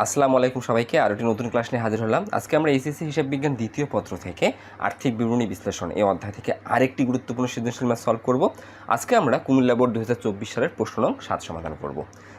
আসসালামু আলাইকুম সবাইকে, আর একটি নতুন ক্লাস নিয়ে হাজির হলাম। আজকে আমরা এসএসসি হিসাব বিজ্ঞান দ্বিতীয় পত্র থেকে আর্থিক বিবরণী বিশ্লেষণ এই অধ্যায় থেকে আরেকটি গুরুত্বপূর্ণ সৃজনশীল ম্যাথ সলভ করব। আজকে আমরা কুমিল্লা বোর্ড দু হাজার চব্বিশ সালের প্রশ্ন নং সাত সমাধান করব।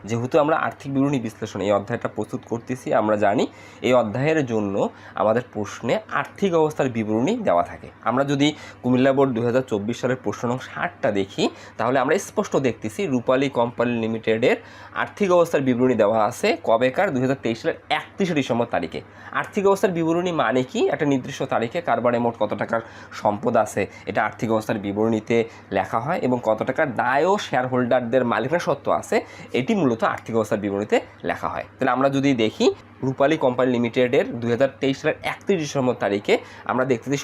যেহেতু আমরা আর্থিক বিবরণী বিশ্লেষণ এই অধ্যায়টা প্রস্তুত করতেছি, আমরা জানি এই অধ্যায়ের জন্য আমাদের প্রশ্নে আর্থিক অবস্থার বিবরণী দেওয়া থাকে। আমরা যদি কুমিল্লা বোর্ড দু হাজার চব্বিশ সালের প্রশ্ন নং ষাটটা দেখি, তাহলে আমরা স্পষ্ট দেখতেছি রূপালী কোম্পানি লিমিটেডের আর্থিক অবস্থার বিবরণী দেওয়া আছে কবেকার দু সালের একত্রিশে ডিসেম্বর তারিখে। আর্থিক অবস্থার বিবরণী মানে কি? একটা নির্দিষ্ট তারিখে কারবারে মোট কত টাকার সম্পদ আছে? এটা আর্থিক অবস্থার বিবরণীতে লেখা হয় এবং কত টাকার দায় ও শেয়ার হোল্ডারদের মালিকানা সত্ত্ব আছে। এটি মূলত আর্থিক অবস্থার বিবরণীতে লেখা হয়। তাহলে আমরা যদি দেখি, রূপালী কোম্পানি লিমিটেডের দু সালের একত্রিশ ডিসেম্বর তারিখে আমরা দেখতেছি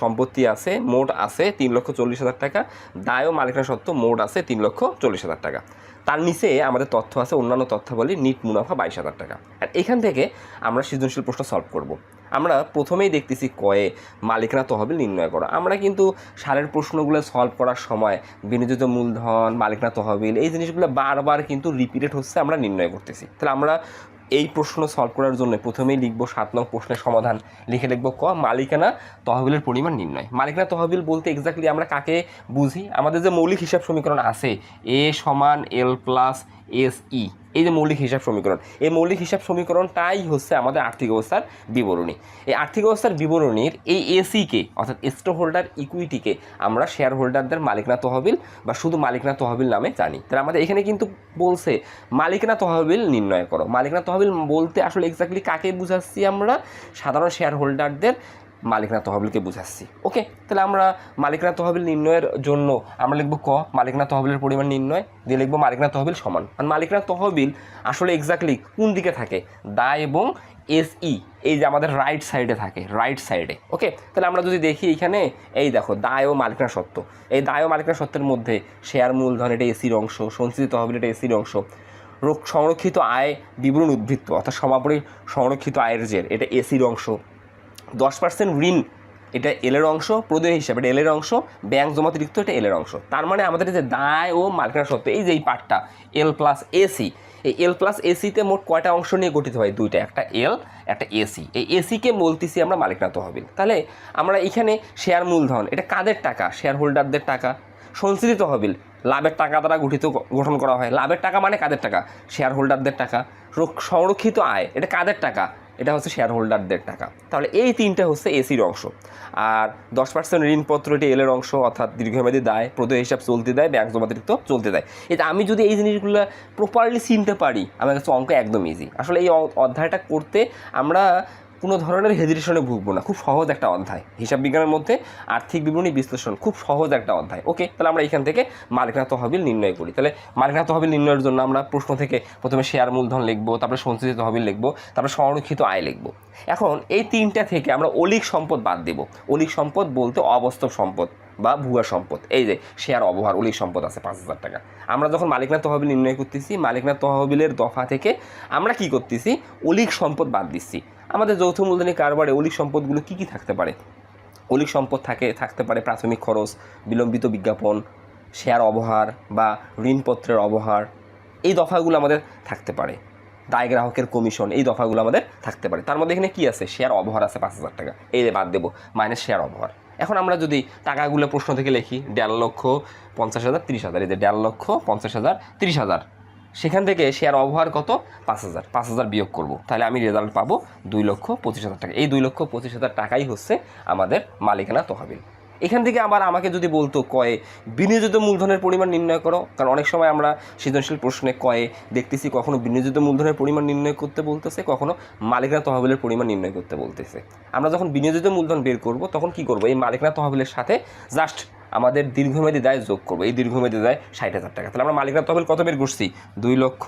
সম্পত্তি আছে, মোট আছে তিন লক্ষ চল্লিশ হাজার টাকা। দায় ও মালিকানা সত্ত্ব মোট আছে তিন লক্ষ চল্লিশ হাজার টাকা। তার নিচে আমাদের তথ্য আছে, অন্যান্য তথ্যাবলী, নিট মুনাফা বাইশ হাজার টাকা। আর এখান থেকে আমরা সৃজনশীল প্রশ্ন সলভ করব। আমরা প্রথমেই দেখতেছি কয়ে মালিকানা তহবিল নির্ণয় করা। আমরা কিন্তু সারের প্রশ্নগুলো সলভ করার সময় বিনিয়োজিত মূলধন মালিকানা তহবিল, এই জিনিসগুলো বারবার কিন্তু রিপিটেড হচ্ছে আমরা নির্ণয় করতেছি। তাহলে আমরা এই প্রশ্ন সলভ করার জন্য প্রথমেই লিখব সাত নং প্রশ্নের সমাধান। লিখে লিখব ক, মালিকানা তহবিলের পরিমাণ নির্ণয়। মালিকানা তহবিল বলতে এক্স্যাক্টলি আমরা কাকে বুঝি? আমাদের যে মৌলিক হিসাব সমীকরণ আছে এ সমান এল প্লাস এস ই এই যে মৌলিক হিসাব সমীকরণ, এই মৌলিক হিসাব সমীকরণটাই হচ্ছে আমাদের আর্থিক অবস্থার বিবরণী। এই আর্থিক অবস্থার বিবরণীর এই এসিকে অর্থাৎ স্টক হোল্ডার ইকুইটিকে আমরা শেয়ার হোল্ডারদের মালিকানা তহবিল বা শুধু মালিকানা তহবিল নামে জানি। তাহলে আমাদের এখানে কিন্তু বলছে, মালিকানা তহবিল নির্ণয় করো। মালিকানা তহবিল বলতে আসলে এক্স্যাক্টলি কাকে বুঝাচ্ছি আমরা? সাধারণ শেয়ার হোল্ডারদের মালিকানা তহবিলকে বুঝাচ্ছি। ওকে তাহলে আমরা মালিকানা তহবিল নির্ণয়ের জন্য আমরা লিখব ক মালিকানা তহবিলের পরিমাণ নির্ণয়, দিয়ে লিখব মালিকানা তহবিল সমান। কারণ মালিকানা তহবিল আসলে এক্স্যাক্টলি কোন দিকে থাকে? দায় এবং এস ই এই যে আমাদের রাইট সাইডে থাকে রাইট সাইডে ওকে তাহলে আমরা যদি দেখি এখানে, এই দেখো দায় ও মালিকানা সত্ত্ব এই দায় ও মালিকানা সত্ত্বের মধ্যে শেয়ার মূলধন এটা এসির অংশ, সঞ্চিত তহবিল এটা এসির অংশ। সংরক্ষিত আয় বিবরণ উদ্বৃত্ত, অর্থাৎ সমাপনী সংরক্ষিত আয়ের জের, এটা এসির অংশ। দশ পার্সেন্ট ঋণ, এটা এলের অংশ, প্রদেয় হিসাবে এটা এলের অংশ ব্যাংক জমাতিরিক্ত এটা এলের অংশ। তার মানে আমাদের যে দায় ও মালিকানা সত্ত্বে এই যে এই পার্টটা এল প্লাস এসি এই এল প্লাস এসিতে মোট কয়টা অংশ নিয়ে গঠিত হয়? দুইটা, একটা এল একটা এসি এই এসিকে বলতেছি আমরা মালিকানা তহবিল তাহলে আমরা এখানে শেয়ার মূলধন, এটা কাদের টাকা? শেয়ার হোল্ডারদের টাকা। সঞ্চিত তহবিল লাভের টাকা দ্বারা গঠিত, গঠন করা হয়। লাভের টাকা মানে কাদের টাকা? শেয়ার হোল্ডারদের টাকা। সংরক্ষিত আয়, এটা কাদের টাকা? এটা হচ্ছে শেয়ার হোল্ডারদের টাকা। তাহলে এই তিনটা হচ্ছে এসির অংশ। আর দশ পার্সেন্ট ঋণপত্র এটি এলের অংশ, অর্থাৎ দীর্ঘমেয়াদী দায়, প্রদেয় হিসাব চলতে দেয় ব্যাংক জমাতিরিক্ত চলতে দেয়। এটা আমি যদি এই জিনিসগুলো প্রপারলি চিনতে পারি, আমার কাছে অঙ্ক একদম ইজি আসলে এই অধ্যায়টা করতে আমরা কোনো ধরনের হেজিটেশনে ভুগবো না। খুব সহজ একটা অধ্যায়। হিসাব বিজ্ঞানের মধ্যে আর্থিক বিবরণী বিশ্লেষণ খুব সহজ একটা অধ্যায়। ওকে তাহলে আমরা এখান থেকে মালিকানা তহবিল নির্ণয় করি। তাহলে মালিকানা তহবিল নির্ণয়ের জন্য আমরা প্রশ্ন থেকে প্রথমে শেয়ার মূলধন লিখব, তারপরে সঞ্চিত তহবিল লিখব, তারপরে সংরক্ষিত আয় লিখব। এখন এই তিনটা থেকে আমরা অলিক সম্পদ বাদ দেব। অলিক সম্পদ বলতে অবাস্তব সম্পদ বা ভুয়া সম্পদ। এই যে শেয়ার অবহার, অলিক সম্পদ আছে, পাঁচ হাজার টাকা। আমরা যখন মালিকনা তহবিল নির্ণয় করতেছি, মালিকনা তহবিলের দফা থেকে আমরা কি করতেছি? অলিক সম্পদ বাদ দিচ্ছি। আমাদের যৌথ মূলধনী কারবারে অলিক সম্পদগুলো কি কি থাকতে পারে? অলিক সম্পদ থাকে, থাকতে পারে প্রাথমিক খরচ, বিলম্বিত বিজ্ঞাপন শেয়ার অবহার বা ঋণপত্রের অবহার। এই দফাগুলো আমাদের থাকতে পারে। দায় গ্রাহকের কমিশন, এই দফাগুলো আমাদের থাকতে পারে। তার মধ্যে এখানে কী আছে? শেয়ার অবহার আছে পাঁচ হাজার টাকা। এই বাদ দেবো মাইনাস শেয়ার অবহার। এখন আমরা যদি টাকাগুলো প্রশ্ন থেকে লিখি, দেড় লক্ষ পঞ্চাশ হাজার তিরিশ হাজার, এই যে দেড় লক্ষ পঞ্চাশ হাজার তিরিশ হাজার। সেখান থেকে শেয়ার অবহার কত? পাঁচ হাজার। পাঁচ হাজার বিয়োগ করব। তাহলে আমি রেজাল্ট পাবো দুই লক্ষ পঁচিশ হাজার টাকা। এই দুই লক্ষ পঁচিশ হাজার টাকাই হচ্ছে আমাদের মালিকানা তহবিল। এখান থেকে আবার আমাকে যদি বলতো কয়ে, বিনিয়োজিত মূলধনের পরিমাণ নির্ণয় করো। কারণ অনেক সময় আমরা সৃজনশীল প্রশ্নে কয়ে দেখতেছি, কখনো বিনিয়োজিত মূলধনের পরিমাণ নির্ণয় করতে বলতেছে, কখনো মালিকানা তহবিলের পরিমাণ নির্ণয় করতে বলতেছে। আমরা যখন বিনিয়োজিত মূলধন বের করব, তখন কি করব? এই মালিকানা তহবিলের সাথে জাস্ট আমাদের দীর্ঘমেয়াদী দায় যোগ করব। এই দীর্ঘমেয়াদী দায় ষাট হাজার টাকা। তাহলে আমরা মালিকরা তহবিল কত বের করছি? দুই লক্ষ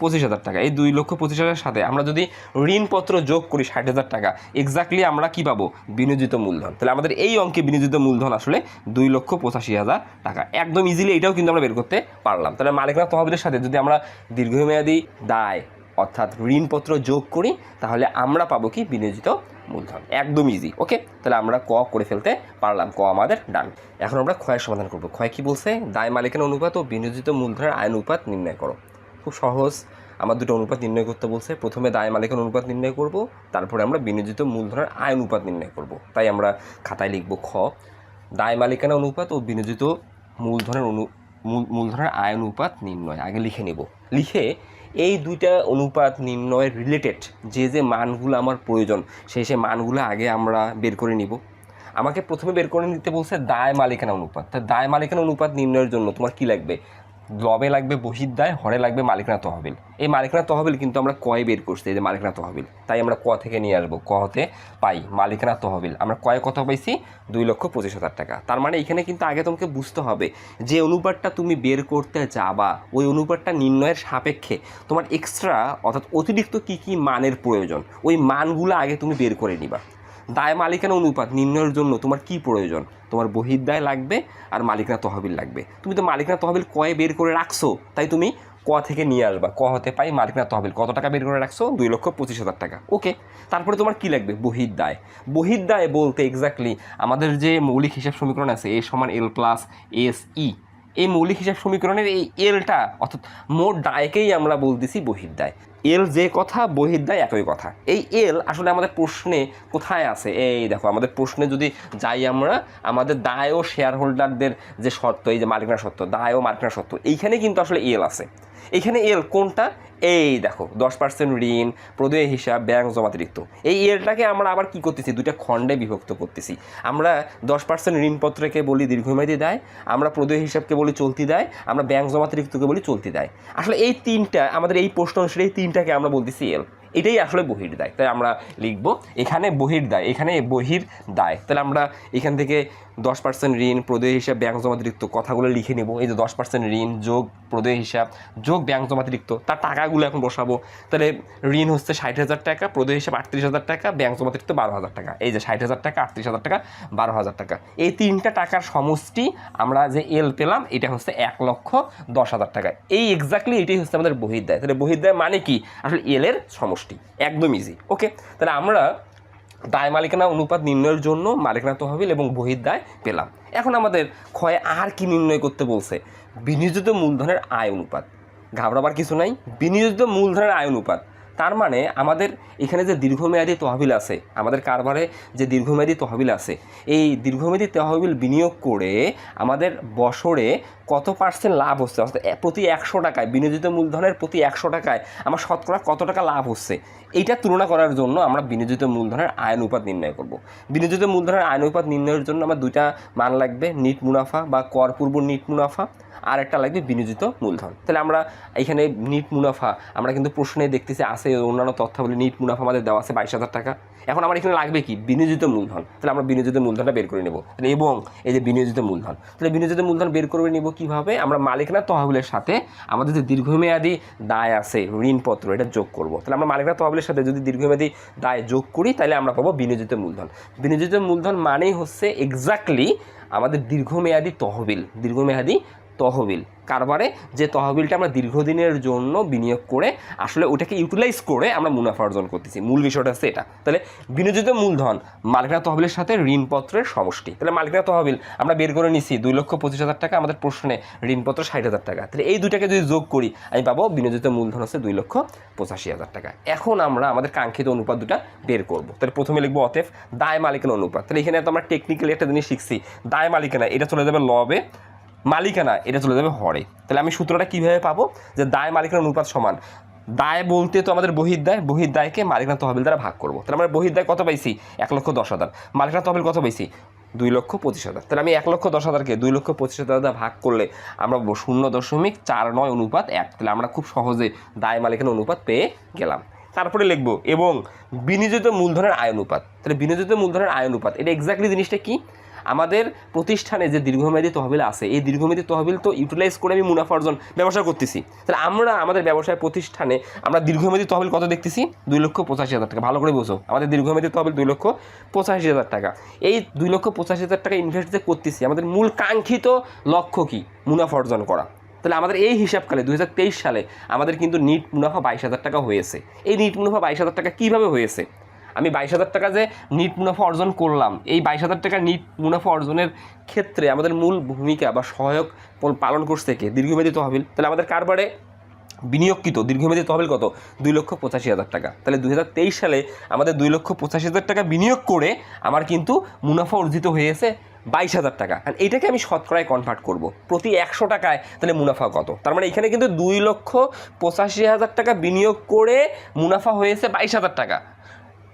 পঁচিশ হাজার টাকা। এই দুই লক্ষ পঁচিশ হাজারের সাথে আমরা যদি ঋণপত্র যোগ করি ষাট হাজার টাকা এক্স্যাক্টলি আমরা কি পাবো? বিনিয়োজিত মূলধন। তাহলে আমাদের এই অঙ্কে বিনিয়োজিত মূলধন আসলে দুই লক্ষ পঁচাশি হাজার টাকা। একদম ইজিলি এটাও কিন্তু আমরা বের করতে পারলাম। তাহলে মালিকরা তহবিলের সাথে যদি আমরা দীর্ঘমেয়াদী দায়, অর্থাৎ ঋণপত্র যোগ করি, তাহলে আমরা পাবো কি? বিনিয়োজিত মূলধন একদম ইজি ওকে তাহলে আমরা ক করে ফেলতে পারলাম, ক আমাদের ডান এখন আমরা ক্ষয়ের সমাধান করব। ক্ষয় কি বলছে? দায় মালিকানা অনুপাত ও বিনিয়োজিত মূলধনের আয় অনুপাত নির্ণয় করো। খুব সহজ, আমার দুটো অনুপাত নির্ণয় করতে বলছে। প্রথমে দায় মালিকানা অনুপাত নির্ণয় করব, তারপরে আমরা বিনিয়োজিত মূলধনের আয় অনুপাত নির্ণয় করব। তাই আমরা খাতায় লিখব খ, দায় মালিকানা অনুপাত ও বিনিয়োজিত মূলধনের অনু মূলধনের আয় অনুপাত নির্ণয়, আগে লিখে নেব। লিখে এই দুইটা অনুপাত নির্ণয়ের রিলেটেড যে যে মানগুলো আমার প্রয়োজন, সেই সেই মানগুলো আগে আমরা বের করে নিব। আমাকে প্রথমে বের করে নিতে বলছে দায় মালিকানা অনুপাত। তা দায় মালিকানা অনুপাত নির্ণয়ের জন্য তোমার কি লাগবে? লবে লাগবে বহির্দায় হরে লাগবে মালিকানা তহবিল। এই মালিকানা তহবিল কিন্তু আমরা কয় বের করছি, এই যে মালিকানা তহবিল? তাই আমরা ক থেকে নিয়ে আসব। ক হতে পাই মালিকানা তহবিল। আমরা কয় কত পাইছি? দুই লক্ষ পঁচিশ হাজার টাকা। তার মানে এখানে কিন্তু আগে তোমাকে বুঝতে হবে, যে অনুপাতটা তুমি বের করতে যাবা, ওই অনুপাতটা নির্ণয়ের সাপেক্ষে তোমার এক্সট্রা অর্থাৎ অতিরিক্ত কি কি মানের প্রয়োজন, ওই মানগুলো আগে তুমি বের করে নিবা। দায় মালিকানা অনুপাত নির্ণয়ের জন্য তোমার কি প্রয়োজন? তোমার বহির্দায় লাগবে আর মালিকানা তহবিল লাগবে। তুমি তো মালিকানা তহবিল কয়ে বের করে রাখছো, তাই তুমি ক থেকে নিয়ে আসবা? ক হতে পাই মালিকানা তহবিল। কত টাকা বের করে রাখছো? দুই লক্ষ পঁচিশ হাজার টাকা। ওকে, তারপরে তোমার কি লাগবে? বহির্দায় বহির্দায় বলতে এক্স্যাক্টলি আমাদের যে মৌলিক হিসাব সমীকরণ আছে, এ সমান এল প্লাস এস ই এই মৌলিক হিসাব সমীকরণের এই এলটা অর্থাৎ মোট দায়কেই আমরা বলতেছি বহির্দায়। এল যে কথা, বহির্দায় একই কথা। এই এল আসলে আমাদের প্রশ্নে কোথায় আছে? এই দেখো, আমাদের প্রশ্নে যদি যাই আমরা, আমাদের দায় ও শেয়ার হোল্ডারদের যে শর্ত, এই যে মালিকানা শর্ত, দায় ও মালিকানা শর্ত, এইখানে কিন্তু আসলে এল আছে। এইখানে এল কোনটা? এই দেখো, দশ পার্সেন্ট ঋণ, প্রদেয় হিসাব, ব্যাংক জমাতিরিক্ত। এই এলটাকে আমরা আবার কি করতেছি? দুইটা খণ্ডে বিভক্ত করতেছি। আমরা দশ পার্সেন্ট ঋণপত্রকে বলি দীর্ঘমেয়াদী দেয়, আমরা প্রদেয় হিসাবকে বলি চলতি দেয়, আমরা ব্যাংক জমাতিরিক্তকে বলি চলতি দেয়। আসলে এই তিনটা, আমাদের এই প্রশ্ন অনুসারে এই তিনটাকে আমরা বলতেছি এল। এটাই আসলে বহির দায়। তাই আমরা লিখব, এখানে বহির দায়, এখানে বহির দায়। তাহলে আমরা এখান থেকে দশ পার্সেন্ট ঋণ, প্রদেয় হিসাব, ব্যাংক জমাতিরিক্ত কথাগুলো লিখে নেব। এই যে দশ পার্সেন্ট ঋণ, যোগ, প্রদেয় হিসাব, যোগ, ব্যাংক জমাতিরিক্ত তার টাকাগুলো এখন বসাবো। তাহলে ঋণ হচ্ছে ষাট হাজার টাকা, প্রদেয় হিসাব আটত্রিশ হাজার টাকা, ব্যাংক জমাতিরিক্ত বারো হাজার টাকা। এই যে ষাট হাজার টাকা, আটত্রিশ হাজার টাকা, বারো হাজার টাকা। এই তিনটা টাকার সমষ্টি আমরা যে এল পেলাম, এটা হচ্ছে এক লক্ষ দশ হাজার টাকা। এই এক্স্যাক্টলি এটাই হচ্ছে আমাদের বহির্দায় তাহলে বহির্দায় মানে কি? আসলে এলের সমষ্টি। একদম ইজি ওকে তাহলে আমরা দায় মালিকানা অনুপাত নির্ণয়ের জন্য মালিকানা তহবিল এবং বহির্দায় পেলাম। এখন আমাদের ক্ষয়ে আর কি নির্ণয় করতে বলছে? বিনিয়োজিত মূলধনের আয় অনুপাত। ঘাবড়াবার কিছু নাই। বিনিয়োজিত মূলধনের আয় অনুপাত। তার মানে আমাদের এখানে যে দীর্ঘমেয়াদী তহবিল আছে, আমাদের কারবারে যে দীর্ঘমেয়াদী তহবিল আছে, এই দীর্ঘমেয়াদী তহবিল বিনিয়োগ করে আমাদের বছরে কত পার্সেন্ট লাভ হচ্ছে? অর্থাৎ প্রতি একশো টাকায়, বিনিয়োজিত মূলধনের প্রতি একশো টাকায় আমার শতকরা কত টাকা লাভ হচ্ছে? এইটা তুলনা করার জন্য আমরা বিনিয়োজিত মূলধনের আয় অনুপাত নির্ণয় করব। বিনিয়োজিত মূলধনের আয় অনুপাত নির্ণয়ের জন্য আমার দুইটা মান লাগবে, নিট মুনাফা বা কর পূর্ব নিট মুনাফা, আর একটা লাগবে বিনিয়োজিত মূলধন। তাহলে আমরা এখানে নিট মুনাফা, আমরা কিন্তু প্রশ্নে দেখতেছি আছে অন্যান্য তথ্যাবলী, নিট মুনাফা আমাদের দেওয়া আছে বাইশ হাজার টাকা। এখন আমার এখানে লাগবে কি? বিনিয়োজিত মূলধন। তাহলে আমরা বিনিয়োজিত মূলধনটা বের করে নেব। তাহলে এবং এই যে বিনিয়োজিত মূলধন, তাহলে বিনিয়োজিত মূলধন বের করে নেব কীভাবে? আমরা মালিকানা তহবিলের সাথে আমাদের যে দীর্ঘমেয়াদী দায় আছে, ঋণপত্র, এটা যোগ করব। তাহলে আমরা মালিকানা তহবিলের সাথে যদি দীর্ঘমেয়াদী দায় যোগ করি, তাহলে আমরা পাবো বিনিয়োজিত মূলধন। বিনিয়োজিত মূলধন মানেই হচ্ছে এক্স্যাক্টলি আমাদের দীর্ঘমেয়াদী তহবিল, দীর্ঘমেয়াদী তহবিল। কারবারে যে তহবিলটা আমরা দীর্ঘদিনের জন্য বিনিয়োগ করে আসলে ওটাকে ইউটিলাইজ করে আমরা মুনাফা অর্জন করতেছি। মূল বিষয়টা হচ্ছে এটা। তাহলে বিনিয়োজিত মূলধন মালিকানা তহবিলের সাথে ঋণপত্রের সমষ্টি। তাহলে মালিকানা তহবিল আমরা বের করে নিছি দুই লক্ষ পঁচিশ হাজার টাকা, আমাদের প্রশ্নে ঋণপত্র ষাট হাজার টাকা। তাহলে এই দুইটাকে যদি যোগ করি, আমি পাবো বিনিয়োজিত মূলধন হচ্ছে দুই লক্ষ পঁচাশি হাজার টাকা। এখন আমরা আমাদের কাঙ্ক্ষিত অনুপাত দুটা বের করব। তাহলে প্রথমে লিখব অতএব দায় মালিকানা অনুপাত। তাহলে এখানে তো আমরা টেকনিক্যালি একটা জিনিস শিখছি, দায় মালিকানা এটা চলে যাবে লবে মালিকানা, এটা চলে যাবে হরে। তাহলে আমি সূত্রটা কীভাবে পাবো? যে দায় মালিকানা অনুপাত সমান। দায় বলতে তো আমাদের বহির্দায় বহির্দায়কে মালিকানা তহবিল দ্বারা ভাগ করব। তাহলে আমরা বহির্দায় কত পাইছি? এক লক্ষ দশ হাজার। মালিকানা তহবিল কত পাইছি? দুই লক্ষ পঁচিশ হাজার। তাহলে আমি এক লক্ষ দশ হাজারকে দুই লক্ষ পঁচিশ হাজার দ্বারা ভাগ করলে আমরা শূন্য দশমিক চার নয় অনুপাত এক। তাহলে আমরা খুব সহজে দায়, মালিকানা অনুপাত পেয়ে গেলাম। তারপরে লিখব, এবং বিনিয়োজিত মূলধনের আয় অনুপাত। তাহলে বিনিয়োজিত মূলধনের আয় অনুপাত, এটা এক্স্যাক্টলি জিনিসটা কি? আমাদের প্রতিষ্ঠানে যে দীর্ঘমেয়াদী তহবিল আছে, এই দীর্ঘমেয়াদী তহবিল তো ইউটিলাইজ করে আমি মুনাফা অর্জন ব্যবসা করতেছি। তাহলে আমরা আমাদের ব্যবসায় প্রতিষ্ঠানে আমরা দীর্ঘমেয়াদী তহবিল কত দেখতেছি? দুই লক্ষ পঁচাশি হাজার টাকা। ভালো করে বোঝো। আমাদের দীর্ঘমেয়াদী তহবিল দুই লক্ষ পঁচাশি হাজার টাকা। এই দুই লক্ষ পঁচাশি হাজার টাকা ইনভেস্ট যে করতেছি, আমাদের মূল কাঙ্ক্ষিত লক্ষ্য কি? মুনাফা অর্জন করা। তাহলে আমাদের এই হিসাবকালে দুই হাজার তেইশ সালে আমাদের কিন্তু নিট মুনাফা বাইশ হাজার টাকা হয়েছে। এই নিট মুনাফা বাইশ হাজার টাকা কীভাবে হয়েছে? আমি বাইশ হাজার টাকা যে নিট মুনাফা অর্জন করলাম, এই বাইশ হাজার টাকা নিট মুনাফা অর্জনের ক্ষেত্রে আমাদের মূল ভূমিকা বা সহায়ক পালন করছে কে? দীর্ঘমেয়াদী তহবিল। তাহলে আমাদের কারবারে বিনিয়োগকৃত দীর্ঘমেয়াদী তহবিল কত? দুই লক্ষ পঁচাশি হাজার টাকা। তাহলে দুই হাজার তেইশ সালে আমাদের দুই লক্ষ পঁচাশি হাজার টাকা বিনিয়োগ করে আমার কিন্তু মুনাফা অর্জিত হয়েছে বাইশ হাজার টাকা। আর এইটাকে আমি শতকরায় কনভার্ট করব। প্রতি একশো টাকায় তাহলে মুনাফা কত? তার মানে এখানে কিন্তু দুই লক্ষ পঁচাশি হাজার টাকা বিনিয়োগ করে মুনাফা হয়েছে বাইশ হাজার টাকা।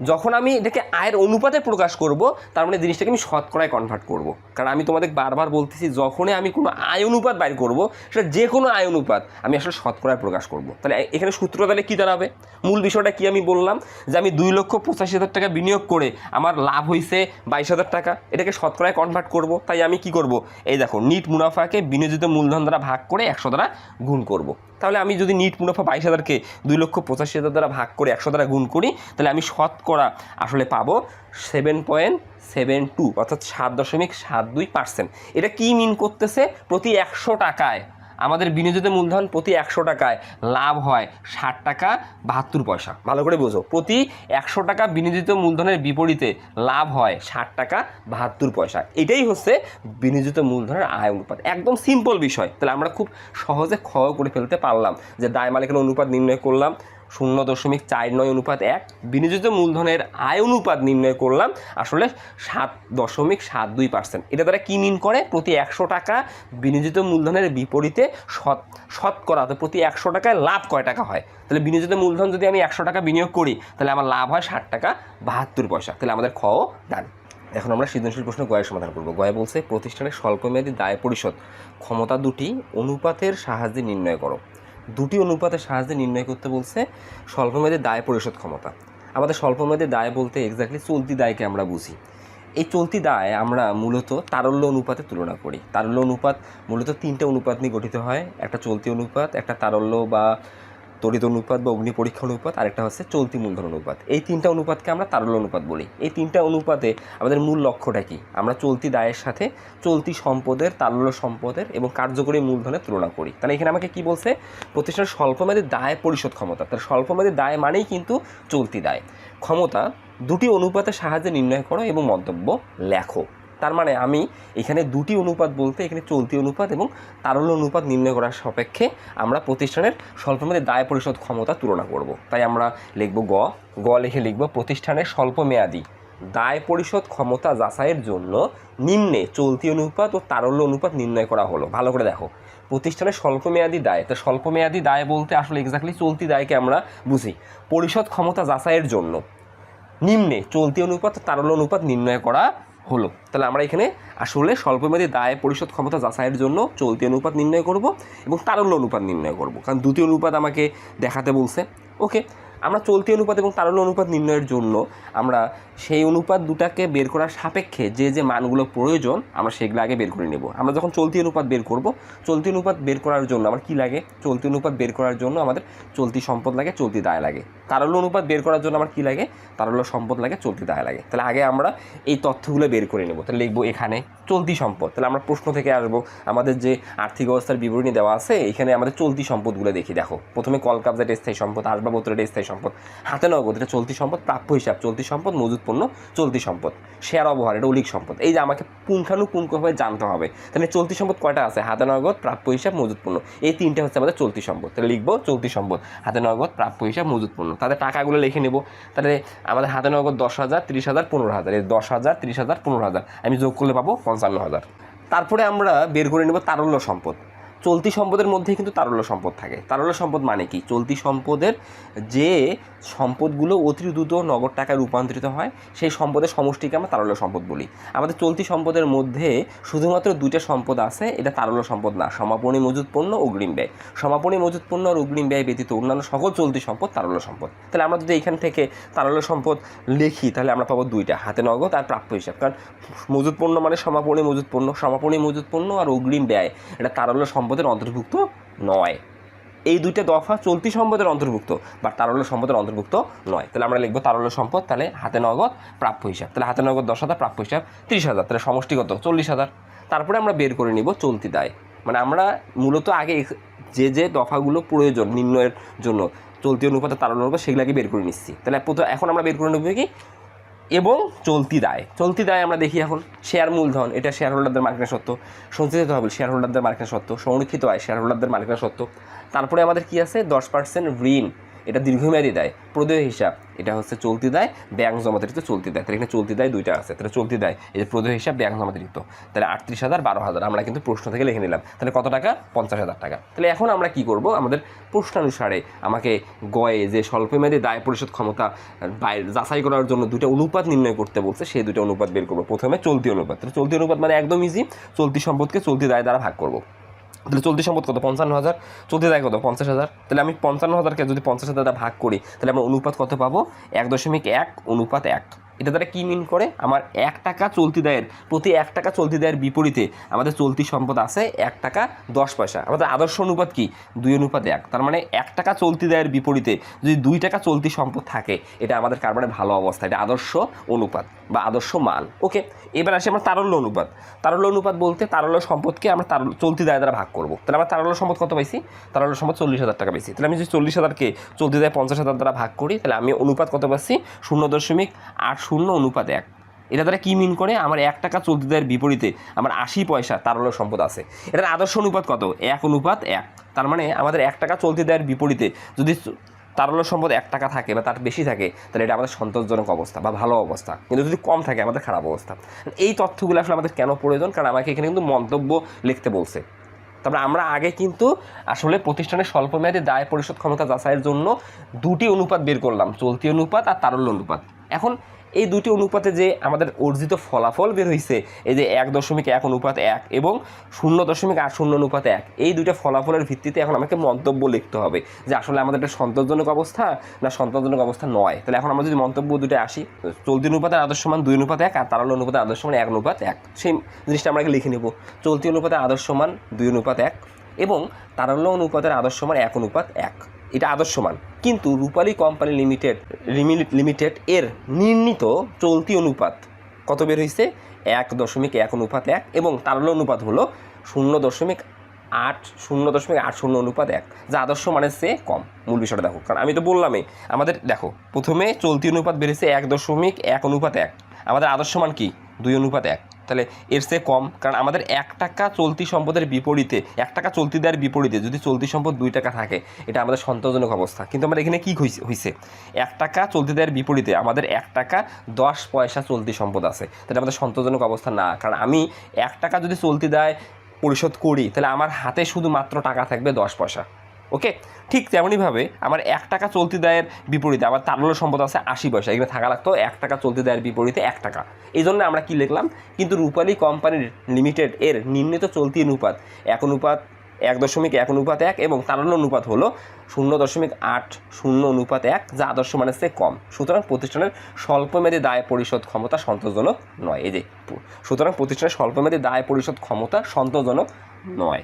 যখন আমি এটাকে আয়ের অনুপাতে প্রকাশ করব, তার মানে জিনিসটাকে আমি শতকরায় কনভার্ট করব। কারণ আমি তোমাদের বারবার বলতেছি, যখনই আমি কোনো আয় অনুপাত বাইর করব, সেটা যে কোনো আয় অনুপাত আমি আসলে শতকরায় প্রকাশ করব। তাহলে এখানে সূত্র তাহলে কী দাঁড়াবে? মূল বিষয়টা কি আমি বললাম? যে আমি দুই লক্ষ পঁচাশি হাজার টাকা বিনিয়োগ করে আমার লাভ হয়েছে বাইশ হাজার টাকা, এটাকে শতকরায় কনভার্ট করব। তাই আমি কি করব? এই দেখো, নিট মুনাফাকে বিনিয়োজিত মূলধন দ্বারা ভাগ করে একশো দ্বারা গুণ করব। তাহলে আমি যদি নিট মুনাফা বাইশ হাজারকে দুই লক্ষ পঁচাশি হাজার দ্বারা ভাগ করে একশো দ্বারা গুণ করি, তাহলে আমি শতকরা আসলে পাবো সেভেন পয়েন্ট সেভেন টু অর্থাৎ সাত দশমিক সাত দুই পার্সেন্ট এটা কী মিন করতেছে? প্রতি একশো টাকায় আমাদের বিনিয়োজিত মূলধন প্রতি একশো টাকায় লাভ হয় ষাট টাকা বাহাত্তর পয়সা। ভালো করে বোঝো। প্রতি একশো টাকা বিনিয়োজিত মূলধনের বিপরীতে লাভ হয় ষাট টাকা বাহাত্তর পয়সা। এটাই হচ্ছে বিনিয়োজিত মূলধনের আয় অনুপাত। একদম সিম্পল বিষয়। তাহলে আমরা খুব সহজে ক্ষয় করে ফেলতে পারলাম যে দায় মালিকের অনুপাত নির্ণয় করলাম। শূন্য দশমিক চার নয় অনুপাত এক। বিনিয়োজিত মূলধনের আয় অনুপাত নির্ণয় করলাম। আসলে সাত দশমিক সাত দুই পার্সেন্ট। এটা তারা কী মিন করে? প্রতি একশো টাকা বিনিয়োজিত মূলধনের বিপরীতে শত শতকরা তো প্রতি একশো টাকায় লাভ কয় টাকা হয়? তাহলে বিনিয়োজিত মূলধন যদি আমি একশো টাকা বিনিয়োগ করি, তাহলে আমার লাভ হয় ষাট টাকা বাহাত্তর পয়সা। তাহলে আমাদের খ ডান। এখন আমরা সৃজনশীল প্রশ্ন গয়ের সমাধান করব। গয়ে বলছে, প্রতিষ্ঠানের স্বল্পমেয়াদী দায় পরিশোধ ক্ষমতা দুটি, অনুপাতের সাহায্যে নির্ণয় করো। দুটি অনুপাতের সাহায্যে নির্ণয় করতে বলছে স্বল্পমেয়াদী দায় পরিশোধ ক্ষমতা। আমাদের স্বল্পমেয়াদী দায় বলতে এক্স্যাক্টলি চলতি দায়কে আমরা বুঝি। এই চলতি দায় আমরা মূলত তারল্য অনুপাতে তুলনা করি। তারল্য অনুপাত মূলত তিনটে অনুপাত নিয়ে গঠিত হয়। একটা চলতি অনুপাত, একটা তারল্য বা তড়িৎ অনুপাত বা অগ্নি পরীক্ষা অনুপাত, আরেকটা হচ্ছে চলতি মূলধন অনুপাত। এই তিনটা অনুপাতকে আমরা তারল্য অনুপাত বলি। এই তিনটা অনুপাতে আমাদের মূল লক্ষ্যটা কি? আমরা চলতি দায়ের সাথে চলতি সম্পদের, তারল্য সম্পদের এবং কার্যকরী মূলধনের তুলনা করি। তাহলে এখানে আমাকে কি বলছে? প্রতিষ্ঠানের স্বল্পমেয়াদী দায় পরিশোধ ক্ষমতা। তার স্বল্পমেয়াদী দায় মানেই কিন্তু চলতি দায়। ক্ষমতা দুটি অনুপাতের সাহায্যে নির্ণয় করো এবং মন্তব্য লেখো। তার মানে আমি এখানে দুটি অনুপাত বলতে এখানে চলতি অনুপাত এবং তারল্য অনুপাত নির্ণয় করার সাপেক্ষে আমরা প্রতিষ্ঠানের স্বল্পমেয়াদী দায় পরিশোধ ক্ষমতা তুলনা করব। তাই আমরা লিখব গ। গ লিখে লিখব প্রতিষ্ঠানের স্বল্পমেয়াদী দায় পরিশোধ ক্ষমতা যাচাইয়ের জন্য নিম্নে চলতি অনুপাত ও তারল্য অনুপাত নির্ণয় করা হলো। ভালো করে দেখো। প্রতিষ্ঠানের স্বল্পমেয়াদী দায়। তো স্বল্পমেয়াদী দায় বলতে আসলে এক্স্যাক্টলি চলতি দায়কে আমরা বুঝি। পরিশোধ ক্ষমতা যাচাইয়ের জন্য নিম্নে চলতি অনুপাত তারল্য অনুপাত নির্ণয় করা হলো। তাহলে আমরা এখানে আসলে স্বল্পমেয়াদী দায় পরিশোধ ক্ষমতা যাচাইয়ের জন্য চলতি অনুপাত নির্ণয় করব এবং তারল্য অনুপাত নির্ণয় করব। কারণ দ্বিতীয় অনুপাত আমাকে দেখাতে বলছে। ওকে আমরা চলতি অনুপাত এবং তারল্য অনুপাত নির্ণয়ের জন্য আমরা সেই অনুপাত দুটাকে বের করার সাপেক্ষে যে যে মানগুলো প্রয়োজন, আমরা সেগুলো আগে বের করে নেব। আমরা যখন চলতি অনুপাত বের করব, চলতি অনুপাত বের করার জন্য আমার কি লাগে? চলতি অনুপাত বের করার জন্য আমাদের চলতি সম্পদ লাগে, চলতি দায় লাগে। তারল্য অনুপাত বের করার জন্য আমার কি লাগে? তারল্য সম্পদ লাগে, চলতি দায় লাগে। তাহলে আগে আমরা এই তথ্যগুলো বের করে নেব। তাহলে লিখব এখানে চলতি সম্পদ। তাহলে আমরা প্রশ্ন থেকে আসব, আমাদের যে আর্থিক অবস্থার বিবরণী দেওয়া আছে, এখানে আমাদের চলতি সম্পদগুলো দেখি। দেখো, প্রথমে কল কাবজাট স্থায়ী সম্পদ আসবাবপত্রের স্থায়ী সম্পদ। হাতে নগদ এটা চলতি সম্পদ, প্রাপ্য হিসাব চলতি সম্পদ, মজুত পণ্য চলতি সম্পদ, শেয়ার অবহার, এটা উলিক সম্পদ। এই যে আমাকে পুঙ্খানুপুঙ্খভাবে জানতে হবে, তাহলে চলতি সম্পদ কয়টা আছে? হাতে নগদ প্রাপ্য হিসাব, মজুত পণ্য। এই তিনটে হচ্ছে আমাদের চলতি সম্পদ। তাহলে লিখব চলতি সম্পদ, হাতে নগদ প্রাপ্য হিসাব, মজুত পণ্য। তাদের টাকাগুলো লিখে নেব। তাহলে আমাদের হাতে নগদ দশ হাজার, তিরিশ হাজার, পনেরো হাজার। এই দশ হাজার, তিরিশ হাজার, পনেরো হাজার। আমি যোগ করলে পাবো পঞ্চান্ন হাজার। তারপরে আমরা বের করে নেব তারল্য সম্পদ। চলতি সম্পদের মধ্যে কিন্তু তারল্য সম্পদ থাকে। তারল্য সম্পদ মানে কি? চলতি সম্পদের যে সম্পদগুলো অতি দ্রুত নগদ টাকায় রূপান্তরিত হয়, সেই সম্পদের সমষ্টিকে আমরা তারল্য সম্পদ বলি। আমাদের চলতি সম্পদের মধ্যে শুধুমাত্র দুইটা সম্পদ আছে, এটা তারল্য সম্পদ না, সমাপনী মজুত পণ্য, অগ্রিম ব্যয়। সমাপনী মজুত পণ্য আর অগ্রিম ব্যয় ব্যতীত অন্যান্য সকল চলতি সম্পদ তারল্য সম্পদ। তাহলে আমরা যদি এখান থেকে তারল্য সম্পদ লিখি, তাহলে আমরা পাবো দুইটা, হাতে নগদ আর প্রাপ্য হিসাব। কারণ মজুত পণ্য মানে সমাপনী মজুত পণ্য, সমাপনী মজুত পণ্য আর অগ্রিম ব্যয়, এটা তারল্য সম্পদের অন্তর্ভুক্ত নয়। এই দুইটা দফা চলতি সম্পদের অন্তর্ভুক্ত, বা তারল্য সম্পদের অন্তর্ভুক্ত নয়। তাহলে আমরা লিখব তারল্য সম্পদ, তাহলে হাতে নগদ প্রাপ্য হিসাব। তাহলে হাতে নগদ দশ হাজার, প্রাপ্য হিসাব তিরিশ হাজার, তাহলে সমষ্টিগত চল্লিশ হাজার। তারপরে আমরা বের করে নিব চলতি দায়। মানে আমরা মূলত আগে যে যে দফাগুলো প্রয়োজন, নির্ণয়ের জন্য, চলতি অনুপাতে তারল্য অনুপাত সেগুলোকে বের করে নিচ্ছি। তাহলে এখন আমরা বের করে নেব কি? এবং চলতি দায়। চলতি দায় আমরা দেখি এখন শেয়ার মূলধন, এটা শেয়ার হোল্ডারদের মালিকানা সত্ত্ব সঞ্চিত তহবিল শেয়ার হোল্ডারদের মালিকানা সত্য। সংরক্ষিত আয় শেয়ার হোল্ডারদের মালিকানা সত্য। তারপরে আমাদের কি আছে? দশ পার্সেন্ট ঋণ। এটা দীর্ঘমেয়াদী দেয়। প্রদেয় হিসাব, এটা হচ্ছে চলতি দেয়, ব্যাংক জমাতিরিক্ত চলতি দেয়। তাহলে এখানে চলতি দেয় দুইটা আছে। তাহলে চলতি দেয়, এই যে প্রদেয় হিসাব, ব্যাংক জমাতিরিক্ত তাহলে আটত্রিশ হাজার, বারো হাজার, আমরা কিন্তু প্রশ্ন থেকে লিখে নিলাম। তাহলে কত টাকা? পঞ্চাশ হাজার টাকা। তাহলে এখন আমরা কি করব? আমাদের প্রশ্নানুসারে আমাকে গয়ে যে স্বল্পমেয়াদী দায় পরিশোধ ক্ষমতা যাচাই করার জন্য দুটো অনুপাত নির্ণয় করতে বলছে, সেই দুটো অনুপাত বের করব। প্রথমে চলতি অনুপাত। তাহলে চলতি অনুপাত মানে একদম ইজি চলতি সম্পদকে চলতি দায় দ্বারা ভাগ করব। তাহলে চলতি সম্পদ কত? পঞ্চান্ন হাজার। চলতি দায় কত? পঞ্চাশ হাজার। তাহলে আমি পঞ্চান্ন হাজারকে যদি পঞ্চাশ হাজার দ্বারা ভাগ করি, তাহলে আমরা অনুপাত কত পাবো? এক দশমিক এক, অনুপাত এক। এটা দ্বারা কী মিন করে? আমার এক টাকা চলতি দায়ের, প্রতি এক টাকা চলতি দায়ের বিপরীতে আমাদের চলতি সম্পদ আছে এক টাকা দশ পয়সা। আমাদের আদর্শ অনুপাত কি? দুই অনুপাত এক। তার মানে এক টাকা চলতি দায়ের বিপরীতে যদি দুই টাকা চলতি সম্পদ থাকে, এটা আমাদের কার মানে? ভালো অবস্থা। এটা আদর্শ অনুপাত বা আদর্শ মান। ওকে? এবার আসি আমরা তারল্য অনুপাত। তারল্য অনুপাত বলতে তারল্য সম্পদকে আমরা তার চলতি দায় দ্বারা ভাগ করব। তাহলে আমরা তারল্য সম্পদ কত পাইছি? তারল্য সম্পদ চল্লিশ হাজার টাকা পাইছি। তাহলে আমি যদি চল্লিশ হাজারকে চলতি দায় পঞ্চাশ হাজার দ্বারা ভাগ করি, তাহলে আমি অনুপাত কত পাচ্ছি? শূন্য দশমিক আট শূন্য অনুপাত এক। এটা দ্বারা কী মিন করে? আমার এক টাকা চলতি দেয়ের বিপরীতে আমার আশি পয়সা তারল্য সম্পদ আছে। এটার আদর্শ অনুপাত কত? এক অনুপাত এক। তার মানে আমাদের এক টাকা চলতি দেয়ের বিপরীতে যদি তারল্য সম্পদ এক টাকা থাকে বা তার বেশি থাকে, তাহলে এটা আমাদের সন্তোষজনক অবস্থা বা ভালো অবস্থা। কিন্তু যদি কম থাকে, আমাদের খারাপ অবস্থা। এই তথ্যগুলো আসলে আমাদের কেন প্রয়োজন? কারণ আমাকে এখানে কিন্তু মন্তব্য লিখতে বলছে। তারপরে আমরা আগে কিন্তু আসলে প্রতিষ্ঠানের স্বল্পমেয়াদী দায় পরিশোধ ক্ষমতা যাচাইয়ের জন্য দুটি অনুপাত বের করলাম, চলতি অনুপাত আর তারল্য অনুপাত। এখন এই দুটি অনুপাতে যে আমাদের অর্জিত ফলাফল বের হয়েছে এই যে এক দশমিক এক অনুপাত এক এবং শূন্য দশমিক আট শূন্য অনুপাত এক, এই দুইটা ফলাফলের ভিত্তিতে এখন আমাকে মন্তব্য লিখতে হবে যে আসলে আমাদের একটা সন্তোষজনক অবস্থা না সন্তোষজনক অবস্থা নয়। তাহলে এখন আমরা যদি মন্তব্য দুটো আসি, চলতি অনুপাতের আদর্শ মান দুই অনুপাত এক আর তারল্য অনুপাতের আদর্শ মান এক অনুপাত এক, সেই জিনিসটা আমরা লিখে নেব। চলতি অনুপাতে আদর্শ মান দুই অনুপাত এক এবং তারল্য অনুপাতের আদর্শ মান এক অনুপাত এক। এটা আদর্শ মান কিন্তু রূপালী কোম্পানি লিমিটেড লিমিটেড এর নির্ণীত চলতি অনুপাত কত বের হয়েছে এক দশমিক এক অনুপাত এক এবং তারল্য অনুপাত হলো শূন্য দশমিক আট, শূন্য দশমিক আট শূন্য অনুপাত এক, যা আদর্শ মানের চেয়ে কম। মূল বিষয়টা দেখো। কারণ আমি তো বললামই, আমাদের দেখো, প্রথমে চলতি অনুপাত বেড়েছে এক দশমিক এক অনুপাত এক। আমাদের আদর্শ মান কি? দুই অনুপাত এক। তাহলে এর চেয়ে কম। কারণ আমাদের এক টাকা চলতি সম্পদের বিপরীতে, এক টাকা চলতি দেওয়ার বিপরীতে যদি চলতি সম্পদ দুই টাকা থাকে, এটা আমাদের সন্তোষজনক অবস্থা। কিন্তু আমাদের এখানে কী হয়েছে এক টাকা চলতি দেওয়ার বিপরীতে আমাদের এক টাকা দশ পয়সা চলতি সম্পদ আছে। তাহলে আমাদের সন্তোষজনক অবস্থা না। কারণ আমি এক টাকা যদি চলতি দেয় পরিশোধ করি, তাহলে আমার হাতে শুধুমাত্র টাকা থাকবে দশ পয়সা। ওকে? ঠিক তেমনইভাবে আমার এক টাকা চলতি দায়ের বিপরীতে আমার তারল্য সম্পদ আছে আশি পয়সা এখানে থাকা লাগতো, এক টাকা চলতি দায়ের বিপরীতে এক টাকা। এই জন্য আমরা কি লিখলাম? কিন্তু রূপালী কোম্পানির লিমিটেড এর নিম্নিত চলতি অনুপাত এক অনুপাত এক দশমিক এক অনুপাত এক এবং তারল্য অনুপাত হলো শূন্য দশমিক আট শূন্য অনুপাত এক, যা আদর্শ মানের চেয়ে কম। সুতরাং প্রতিষ্ঠানের স্বল্পমেয়াদী দায় পরিশোধ ক্ষমতা সন্তোষজনক নয়। এই যে সুতরাং প্রতিষ্ঠানের স্বল্পমেয়াদী দায় পরিশোধ ক্ষমতা সন্তোষজনক নয়।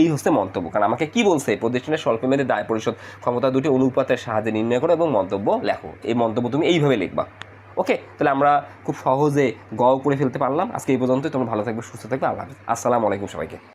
এই হচ্ছে মন্তব্য। কারণ আমাকে কি বলছে? প্রতিষ্ঠানের স্বল্প মেয়াদে দায় পরিশোধ ক্ষমতা দুটি অনুপাতের সাহায্যে নির্ণয় করো এবং মন্তব্য লেখো। এই মন্তব্য তুমি এইভাবে লিখবা। ওকে? তাহলে আমরা খুব সহজে গ করে ফেলতে পারলাম। আজকে এই পর্যন্তই। তোমরা ভালো থাকবে, সুস্থ থাকবে। আল্লাহ আসসালামু আলাইকুম সবাইকে।